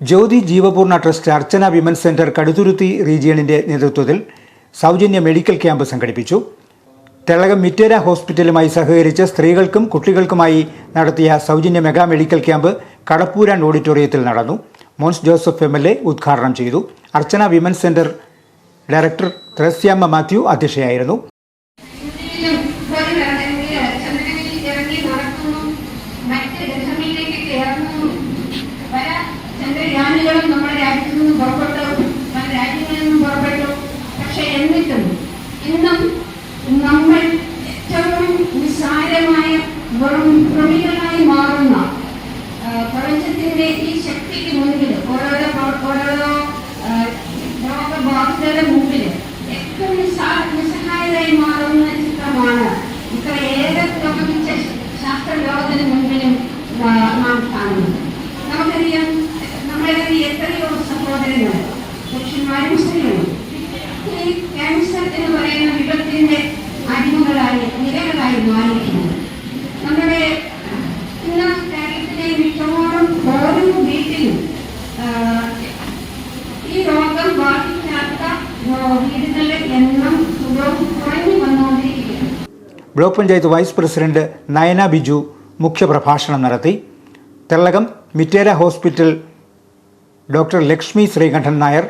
Jyothi Jeevapoorna trust Archana women centre Kaduthuruthy റീജിയണിന്റെ നേതൃത്വത്തിൽ സൗജന്യ medical camp സംഘടിപ്പിച്ചു. തെളകം മിറ്റേര ഹോസ്പിറ്റലുമായി സഹകരിച്ച് സ്ത്രീകൾക്കും കുട്ടികൾക്കുമായി നടത്തിയ സൗജന്യ മെഗാ മെഡിക്കൽ ക്യാമ്പ് കടപ്പൂരാൻ ഓഡിറ്റോറിയത്തിൽ നടന്നു. Mons Joseph M L A ഉദ്ഘാടനം ചെയ്തു. Archana women centre director Thresiamma Mathew അധ്യക്ഷയായിരുന്നു. മറ്റ് llevan എത്രയോ സഹോദരങ്ങൾ പുരുഷന്മാരും സ്ത്രീകളും. ഈ ക്യാൻസർ എന്ന് പറയുന്ന വിപത്തിന്റെ അടിമകളായി നിരകളായി മാറിയിരിക്കുന്നത് നമ്മുടെ ഇന്ന് കേരളത്തിലെ മിക്കവാറും ഓരോ വീട്ടിലും ഈ രോഗം ബാധിക്കാത്ത വീടുകളുടെ എണ്ണം കുറഞ്ഞു വന്നുകൊണ്ടിരിക്കുകയാണ്. Block panchayat vice president Nayana Biju മുഖ്യപ്രഭാഷണം നടത്തി. Thellakom Mitera hospital doctor Lakshmi Sreekantan Nair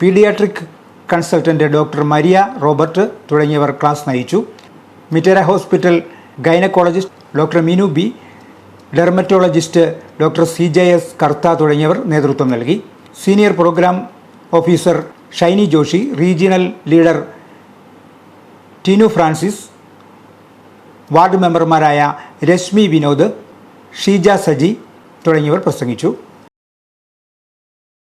paediatric consultant doctor Maria Robert തുടങ്ങിയവർ ക്ലാസ് നയിച്ചു. Mitera hospital gynaecologist doctor Meenu B dermatologist doctor C J S Kartha തുടങ്ങിയവർ നേതൃത്വം നൽകി. Senior programme officer Shiny Joshy regional leader Tinu Francis ward മെമ്പർമാരായ രശ്മി വിനോദ് ഷീജ സജി തുടങ്ങിയവർ പ്രസംഗിച്ചു.